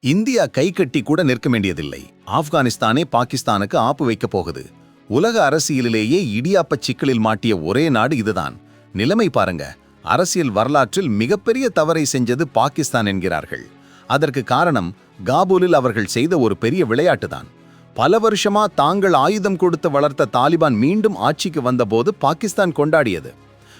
India கை கட்டி கூட நிற்க வேண்டியதில்லை. ஆப்கானிஸ்தானே பாகிஸ்தானுக்கு ஆப்பு வைக்கப் போகுது. உலக அரசியலிலேயே இடியாப்பச் சிக்கலில் மாட்டிய ஒரே நாடு இதுதான். நிலைமை பாருங்க. அரசியல் வரலாற்றில் மிகப்பெரிய தவறை செஞ்சது பாகிஸ்தான் என்கிறார்கள். அதற்கு காரணம் காபூலில் அவர்கள் செய்த ஒரு பெரிய விளையாட்டுதான். பல வருஷமா தாங்கள் ஆயுதம் கொடுத்து வளர்த்த தாலிபான் மீண்டும் ஆட்சிக்கு வந்தபோது பாகிஸ்தான் கொண்டாடியது.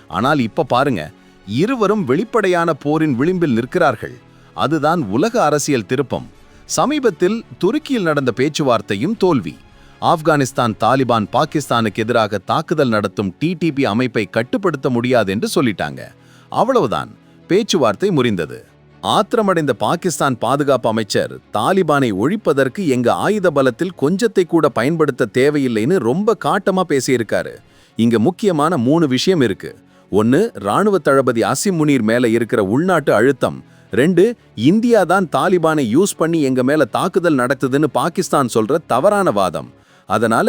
ஆனால் இப்ப பாருங்க இருவரும் வெளிப்படையான போரின் விளிம்பில் நிற்கிறார்கள். அதுதான் உலக அரசியல் திருப்பம். சமீபத்தில் துருக்கியில் நடந்த பேச்சுவார்த்தையும் தோல்வி. ஆப்கானிஸ்தான் தாலிபான் பாகிஸ்தானுக்கு எதிராக தாக்குதல் நடத்தும் டிடிபி அமைப்பை கட்டுப்படுத்த முடியாது என்று சொல்லிட்டாங்க. அவ்வளவுதான். பேச்சுவார்த்தை முறிந்தது. ஆத்திரமடைந்த பாகிஸ்தான் பாதுகாப்பு அமைச்சர் தாலிபானை ஒழிப்பதற்கு எங்க ஆயுத பலத்தில் கொஞ்சத்தை கூட பயன்படுத்த தேவையில்லைன்னு ரொம்ப காட்டமா பேசியிருக்காரு. இங்க முக்கியமான மூணு விஷயம் இருக்கு. ஒன்னு ராணுவ தளபதி அசிம் முனீர் மேல இருக்கிற உள்நாட்டு அழுத்தம். ரெண்டு இந்தியா தான் தாலிபானை யூஸ் பண்ணி எங்க மேல தாக்குதல் நடத்துதுன்னு பாகிஸ்தான் சொல்ற தவறான வாதம். அதனால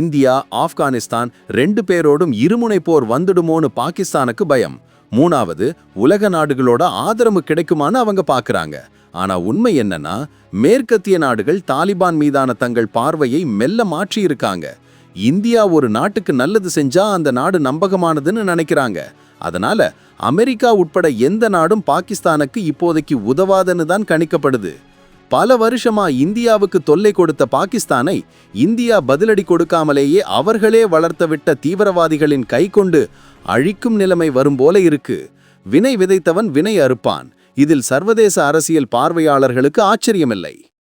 இந்தியா ஆப்கானிஸ்தான் ரெண்டு பேரோடும் இருமுனை போர் வந்துடுமோன்னு பாகிஸ்தானுக்கு பயம். மூணாவது உலக நாடுகளோட ஆதரவு கிடைக்குமான்னு அவங்க பாக்குறாங்க. ஆனா உண்மை என்னன்னா மேற்கத்திய நாடுகள் தாலிபான் மீதான தங்கள் பார்வையை மெல்ல மாற்றி இருக்காங்க இந்தியா ஒரு நாட்டுக்கு நல்லது செஞ்சா அந்த நாடு நம்பகமானதுன்னு நினைக்கிறாங்க. அதனால அமெரிக்கா உட்பட எந்த நாடும் பாகிஸ்தானுக்கு இப்போதைக்கு உதவாதன்னு தான் கணிக்கப்படுது. பல வருஷமா இந்தியாவுக்கு தொல்லை கொடுத்த பாகிஸ்தானை இந்தியா பதிலடி கொடுக்காமலேயே அவர்களே வளர்த்த விட்ட தீவிரவாதிகளின் கை கொண்டு அழிக்கும் நிலைமை வரும் போல இருக்கு. வினை விதைத்தவன் வினை அறுப்பான். இதில் சர்வதேச அரசியல் பார்வையாளர்களுக்கு ஆச்சரியமில்லை.